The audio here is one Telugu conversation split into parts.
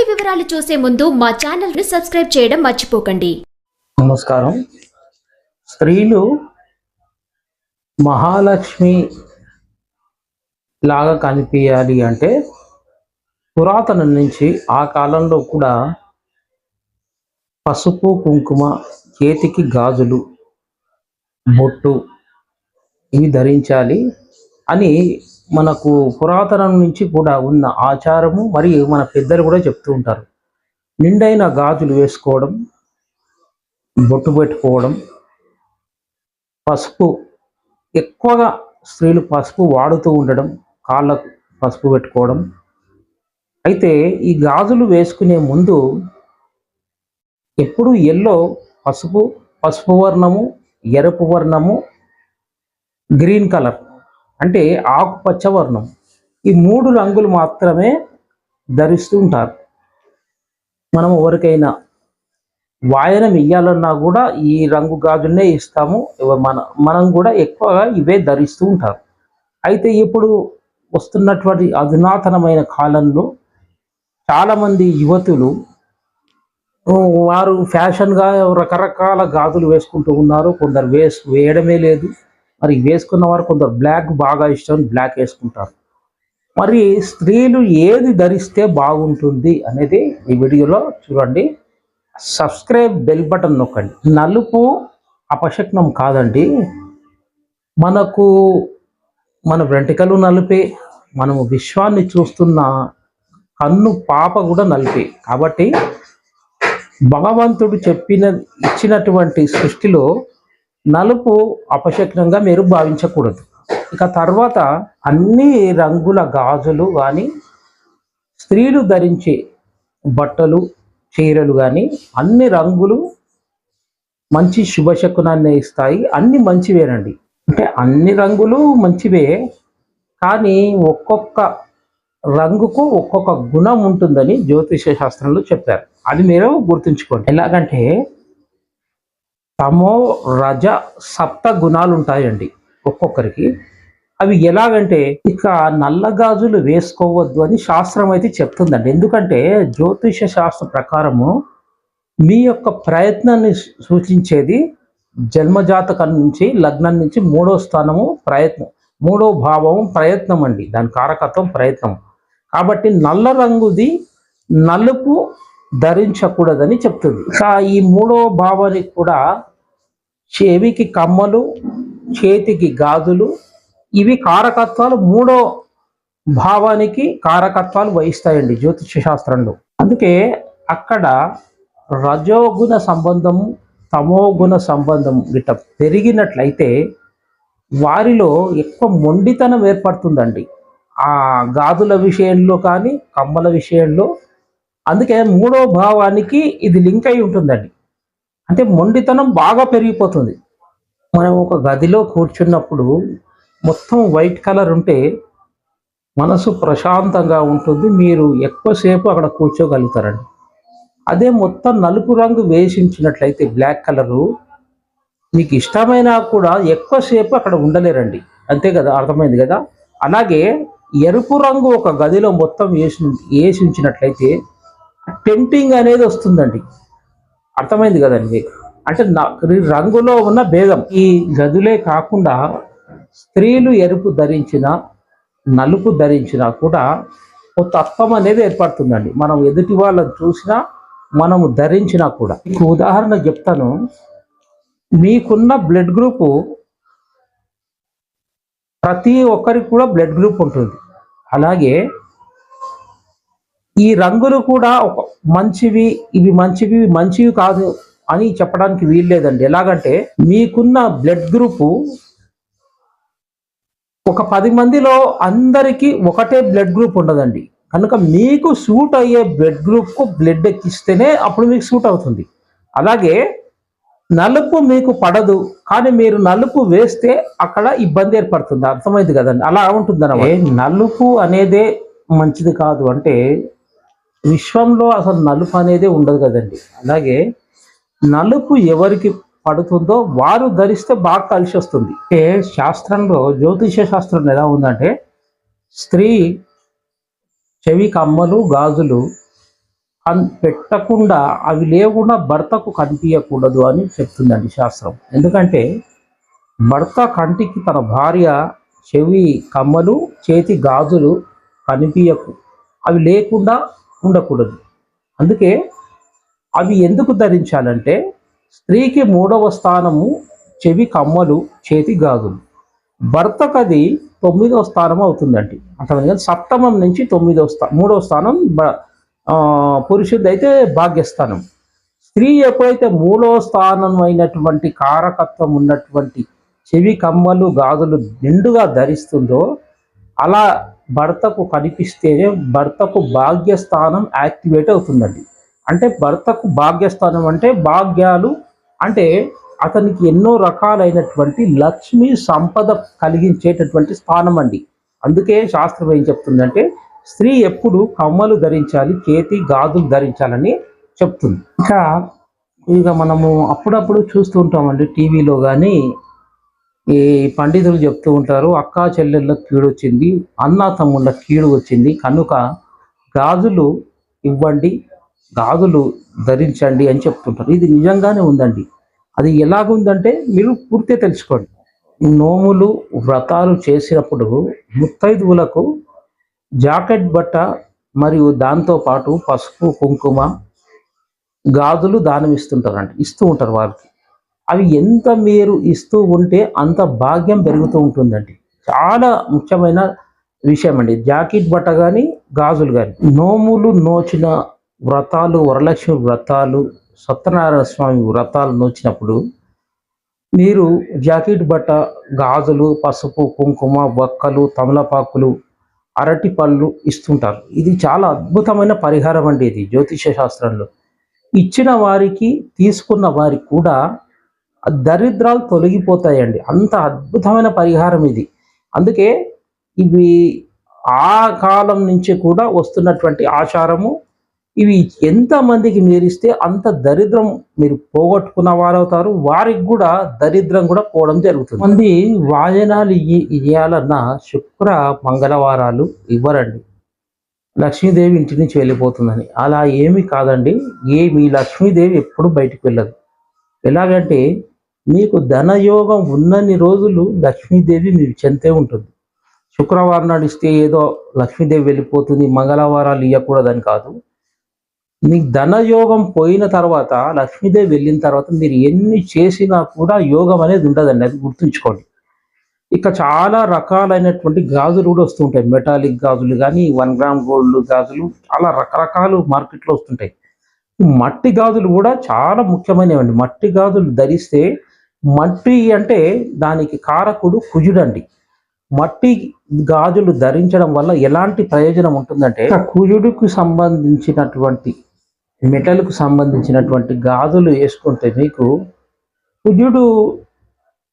పూర్తి వివరాలు చూసే ముందు మా ఛానల్ని సబ్స్క్రైబ్ చేయడం మర్చిపోకండి. నమస్కారం. స్త్రీలు మహాలక్ష్మి లాగా కనిపించాలి అంటే పురాతనం నుంచి ఆ కాలంలో కూడా పసుపు కుంకుమ చేతికి గాజులు బొట్టు ఇవి ధరించాలి అని మనకు పురాతనం నుంచి కూడా ఉన్న ఆచారము మరియు మన పెద్దలు కూడా చెప్తూ ఉంటారు. నిండైన గాజులు వేసుకోవడం బొట్టు పెట్టుకోవడం పసుపు ఎక్కువగా స్త్రీలు పసుపు వాడుతూ ఉండడం కాళ్ళకు పసుపు పెట్టుకోవడం. అయితే ఈ గాజులు వేసుకునే ముందు ఎప్పుడు ఎల్లో పసుపు పసుపు వర్ణము ఎరుపు వర్ణము గ్రీన్ కలర్. అంటే ఆకుపచ్చ వర్ణం. ఈ మూడు రంగులు మాత్రమే ధరిస్తూ ఉంటారు. మనం ఎవరికైనా వాయనం ఇయ్యాలన్నా కూడా ఈ రంగు గాజులనే ఇస్తాము. మన మనం కూడా ఎక్కువగా ఇవే ధరిస్తూ ఉంటారు. అయితే ఇప్పుడు వస్తున్నటువంటి అధునాతనమైన కాలంలో చాలామంది యువతులు వారు ఫ్యాషన్గా రకరకాల గాజులు వేసుకుంటూ ఉన్నారు. కొందరు వేసు వేయడమే లేదు. మరి వేసుకున్న వారు కొందరు బ్లాక్ బాగా ఇష్టం బ్లాక్ వేసుకుంటారు. మరి స్త్రీలు ఏది ధరిస్తే బాగుంటుంది అనేది ఈ వీడియోలో చూడండి. సబ్స్క్రైబ్ బెల్ బటన్ నొక్కండి. నలుపు అపశక్నం కాదండి. మనకు మన వెంట్రుకలు నలిపే మనము విశ్వాన్ని చూస్తున్న కన్ను పాప కూడా నలిపే. కాబట్టి భగవంతుడు చెప్పిన ఇచ్చినటువంటి సృష్టిలో నలుపు అపశక్నంగా మీరు భావించకూడదు. ఇక తర్వాత అన్ని రంగుల గాజులు కానీ స్త్రీలు ధరించే బట్టలు చీరలు కానీ అన్ని రంగులు మంచి శుభశకునాన్ని ఇస్తాయి. అన్ని మంచివేనండి అంటే అన్ని రంగులు మంచివే కానీ ఒక్కొక్క రంగుకు ఒక్కొక్క గుణం ఉంటుందని జ్యోతిష శాస్త్రంలో చెప్పారు. అది మీరు గుర్తుంచుకోండి. ఎలాగంటే తమో రజ సప్త గుణాలు ఉంటాయండి ఒక్కొక్కరికి. అవి ఎలాగంటే ఇక నల్ల గాజులు వేసుకోవద్దు అని శాస్త్రం అయితే చెప్తుందండి. ఎందుకంటే జ్యోతిష శాస్త్ర ప్రకారము మీ యొక్క ప్రయత్నాన్ని సూచించేది జన్మజాతకం నుంచి లగ్నం నుంచి మూడో స్థానము ప్రయత్నం మూడో భావం ప్రయత్నం అండి దాని కారకత్వం ప్రయత్నం కాబట్టి నల్ల రంగుది నలుపు ధరించకూడదని చెప్తుంది. ఇక ఈ మూడో భావానికి కూడా చెవికి కమ్మలు చేతికి గాజులు ఇవి కారకత్వాలు. మూడో భావానికి కారకత్వాలు వహిస్తాయండి జ్యోతిష శాస్త్రంలో అందుకే అక్కడ రజోగుణ సంబంధం తమోగుణ సంబంధం గిట్ట పెరిగినట్లయితే వారిలో ఎక్కువ మొండితనం ఏర్పడుతుందండి. ఆ గాజుల విషయంలో కానీ కమ్మల విషయంలో. అందుకే మూడో భావానికి ఇది లింక్ అయి ఉంటుందండి. అంటే మొండితనం బాగా పెరిగిపోతుంది. మనం ఒక గదిలో కూర్చున్నప్పుడు మొత్తం వైట్ కలర్ ఉంటే మనసు ప్రశాంతంగా ఉంటుంది. మీరు ఎక్కువసేపు అక్కడ కూర్చోగలుగుతారండి. అదే మొత్తం నలుపు రంగు వేసించినట్లయితే బ్లాక్ కలరు మీకు ఇష్టమైనా కూడా ఎక్కువసేపు అక్కడ ఉండలేరండి. అంతే కదా అర్థమైంది కదా? అలాగే ఎరుపు రంగు ఒక గదిలో మొత్తం వేసి వేసి ఉంచినట్లయితే టెంటింగ్ అనేది వస్తుందండి. అర్థమైంది కదండి? అంటే నా- రంగులో ఉన్న భేదం. ఈ గదులే కాకుండా స్త్రీలు ఎరుపు ధరించిన నలుపు ధరించినా కూడా ఒక తత్వం అనేది ఏర్పడుతుందండి. మనం ఎదుటి వాళ్ళని చూసినా మనము ధరించినా కూడా. మీకు ఉదాహరణ చెప్తాను. మీకున్న బ్లడ్ గ్రూపు ప్రతి ఒక్కరికి కూడా బ్లడ్ గ్రూప్ ఉంటుంది. అలాగే ఈ రంగులు కూడా ఒక మంచివి ఇవి మంచివి మంచివి కాదు అని చెప్పడానికి వీల్లేదండి. ఎలాగంటే మీకున్న బ్లడ్ గ్రూపు ఒక పది మందిలో అందరికీ ఒకటే బ్లడ్ గ్రూప్ ఉండదండి. కనుక మీకు సూట్ అయ్యే బ్లడ్ గ్రూప్కు బ్లడ్ ఎక్కిస్తేనే అప్పుడు మీకు సూట్ అవుతుంది. అలాగే నలుపు మీకు పడదు కానీ మీరు నలుపు వేస్తే అక్కడ ఇబ్బంది ఏర్పడుతుంది. అర్థమైంది కదండి? అలా ఉంటుంది నలుపు అనేదే మంచిది కాదు. అంటే విశ్వంలో అసలు నలుపు అనేదే ఉండదు కదండి. అలాగే నలుపు ఎవరికి పడుతుందో వారు ధరిస్తే బాగా కలిసి వస్తుంది. అంటే శాస్త్రంలో జ్యోతిష శాస్త్రం ఎలా ఉందంటే స్త్రీ చెవి కమ్మలు గాజులు కన్ పెట్టకుండా అవి లేకుండా భర్తకు కనిపించకూడదు అని చెప్తుందండి శాస్త్రం. ఎందుకంటే భర్త కంటికి తన భార్య చెవి కమ్మలు చేతి గాజులు కనిపించకు అవి లేకుండా ఉండకూడదు. అందుకే అవి ఎందుకు ధరించాలంటే స్త్రీకి మూడవ స్థానము చెవి కమ్మలు చేతి గాజులు. భర్తకు అది తొమ్మిదవ స్థానం అవుతుందండి. అంటే సప్తమం నుంచి తొమ్మిదవ స్థా మూడవ స్థానం బ- అయితే భాగ్యస్థానం. స్త్రీ ఎప్పుడైతే మూడవ స్థానం అయినటువంటి కారకత్వం ఉన్నటువంటి చెవి కమ్మలు గాజులు నిండుగా ధరిస్తుందో అలా భర్తకు కనిపిస్తేనే భర్తకు భాగ్యస్థానం యాక్టివేట్ అవుతుందండి. అంటే భర్తకు భాగ్యస్థానం అంటే భాగ్యాలు అంటే అతనికి ఎన్నో రకాలైనటువంటి లక్ష్మి సంపద కలిగించేటటువంటి స్థానం అండి అందుకే శాస్త్రం ఏం చెప్తుందంటే స్త్రీ ఎప్పుడు కమ్మలు ధరించాలి చేతి గాజులు ధరించాలని చెప్తుంది. ఇంకా ఇక మనము అప్పుడప్పుడు చూస్తూ ఉంటామండి టీవీలో కానీ ఈ పండితులు చెప్తూ ఉంటారు అక్కా చెల్లెళ్ళకు కీడు వచ్చింది అన్న తమ్ముళ్ళ కీడు వచ్చింది కనుక గాజులు ఇవ్వండి గాజులు ధరించండి అని చెప్తుంటారు. ఇది నిజంగానే ఉందండి. అది ఎలాగుందంటే మీరు పూర్తిగా తెలుసుకోండి. నోములు వ్రతాలు చేసినప్పుడు ముత్తైదువులకు జాకెట్ బట్ట మరియు దాంతో పాటు పసుపు కుంకుమ గాజులు దానం ఇస్తుంటారండి ఇస్తూ ఉంటారు వారికి. అవి ఎంత మీరు ఇస్తూ ఉంటే అంత భాగ్యం పెరుగుతూ ఉంటుందండి. చాలా ముఖ్యమైన విషయం అండి జాకెట్ బట్ట కానీ గాజులు కానీ నోములు నోచిన వ్రతాలు వరలక్ష్మి వ్రతాలు సత్యనారాయణ స్వామి వ్రతాలు నోచినప్పుడు మీరు జాకెట్ బట్ట గాజులు పసుపు కుంకుమ బొక్కలు తమలపాకులు అరటి పళ్ళు ఇస్తుంటారు. ఇది చాలా అద్భుతమైన పరిహారం అండి ఇది జ్యోతిష శాస్త్రంలో. ఇచ్చిన వారికి తీసుకున్న వారికి కూడా దరిద్రాలు తొలగిపోతాయండి. అంత అద్భుతమైన పరిహారం ఇది. అందుకే ఇవి ఆ కాలం నుంచి కూడా వస్తున్నటువంటి ఆచారము ఇవి ఎంతమందికి మీరు ఇస్తే అంత దరిద్రం మీరు పోగొట్టుకున్న వారవుతారు. వారికి కూడా దరిద్రం కూడా పోవడం జరుగుతుంది. మంది వాయనాలు ఇయ్యి ఇవ్వాలన్నా శుక్ర మంగళవారాలు ఇవ్వరండి. లక్ష్మీదేవి ఇంటి నుంచి వెళ్ళిపోతుందని. అలా ఏమీ కాదండి. ఏ మీ లక్ష్మీదేవి ఎప్పుడు బయటికి వెళ్ళదు. ఎలాగంటే మీకు ధనయోగం ఉన్నన్ని రోజులు లక్ష్మీదేవి మీకు చెంతే ఉంటుంది. శుక్రవారం నాడు ఇస్తే ఏదో లక్ష్మీదేవి వెళ్ళిపోతుంది మంగళవారాలు ఇవ్వకూడదని కాదు. మీకు ధనయోగం పోయిన తర్వాత లక్ష్మీదేవి వెళ్ళిన తర్వాత మీరు ఎన్ని చేసినా కూడా యోగం అనేది ఉండదండి అది గుర్తుంచుకోండి. ఇక చాలా రకాలైనటువంటి గాజులు కూడా వస్తుంటాయి మెటాలిక్ గాజులు కానీ వన్ గ్రామ్ గోల్డ్ గాజులు చాలా రకరకాలు మార్కెట్లో వస్తుంటాయి. మట్టి గాజులు కూడా చాలా ముఖ్యమైనవండి. మట్టి గాజులు ధరిస్తే మట్టి అంటే దానికి కారకుడు కుజుడండి. మట్టి గాజులు ధరించడం వల్ల ఎలాంటి ప్రయోజనం ఉంటుందంటే కుజుడుకు సంబంధించినటువంటి మెటల్కు సంబంధించినటువంటి గాజులు వేసుకుంటే మీకు కుజుడు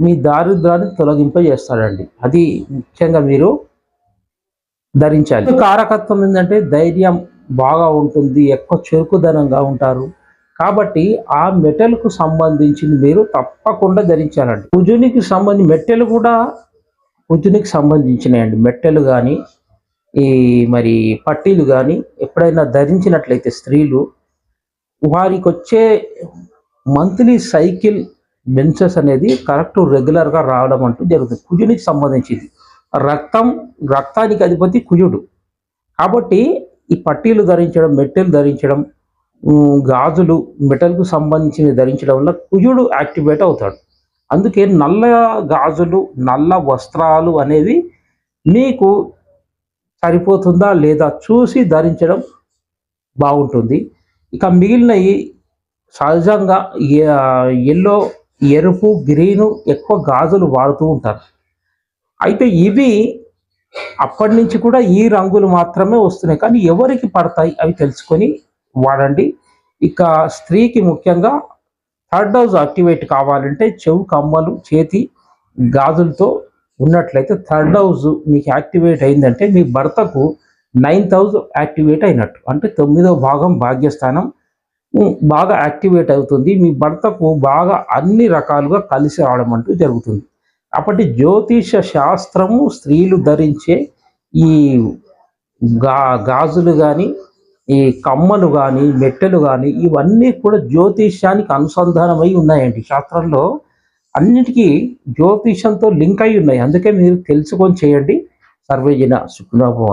మీ దారిద్రాన్ని తొలగింపజేస్తాడండి. అది ముఖ్యంగా మీరు ధరించాలి. కారకత్వం ఏంటంటే ధైర్యం బాగా ఉంటుంది ఎక్కువ చురుకుదనంగా ఉంటారు. కాబట్టి ఆ మెటల్కు సంబంధించింది మీరు తప్పకుండా ధరించాలండి. కుజునికి సంబంధించి మెట్టెలు కూడా కుజునికి సంబంధించినాయండి. మెట్టెలు కానీ ఈ మరి పట్టీలు కానీ ఎప్పుడైనా ధరించినట్లయితే స్త్రీలు వారికి వచ్చే మంత్లీ సైకిల్ మెన్సెస్ అనేది కరెక్ట్ రెగ్యులర్గా రావడం అంటూ జరుగుతుంది. కుజునికి సంబంధించింది. రక్తం రక్తానికి అధిపతి కుజుడు. కాబట్టి ఈ పట్టీలు ధరించడం మెట్టెలు ధరించడం గాజులు మెటల్కు సంబంధించినవి ధరించడం వల్ల కుజుడు యాక్టివేట్ అవుతాడు. అందుకే నల్ల గాజులు నల్ల వస్త్రాలు అనేవి మీకు సరిపోతుందా లేదా చూసి ధరించడం బాగుంటుంది. ఇక మిగిలినవి సహజంగా ఎల్లో ఎరుపు గ్రీను ఎక్కువ గాజులు వాడుతూ ఉంటారు. అయితే ఇవి అప్పటి నుంచి కూడా ఈ రంగులు మాత్రమే వస్తున్నాయి. కానీ ఎవరికి పడతాయి అవి తెలుసుకొని వాడండి. ఇక స్త్రీకి ముఖ్యంగా థర్డ్ హౌస్ యాక్టివేట్ కావాలంటే చెవు కమ్మలు చేతి గాజులతో ఉన్నట్లయితే థర్డ్ హౌస్ మీకు యాక్టివేట్ అయిందంటే మీ భర్తకు నైన్త్ హౌస్ యాక్టివేట్ అయినట్టు. అంటే తొమ్మిదో భాగం భాగ్యస్థానం. బాగా యాక్టివేట్ అవుతుంది. మీ భర్తకు బాగా అన్ని రకాలుగా కలిసి రావడం అంటూ జరుగుతుంది. కాబట్టి జ్యోతిష శాస్త్రము స్త్రీలు ధరించే ఈ గా గాజులు కానీ ఈ కమ్మలు కానీ మెట్టెలు కానీ ఇవన్నీ కూడా జ్యోతిష్యానికి అనుసంధానమై ఉన్నాయండి. శాస్త్రంలో అన్నిటికీ జ్యోతిషంతో లింక్ అయి ఉన్నాయి. అందుకే మీరు తెలుసుకొని చేయండి. సర్వేజన శుక్రభవ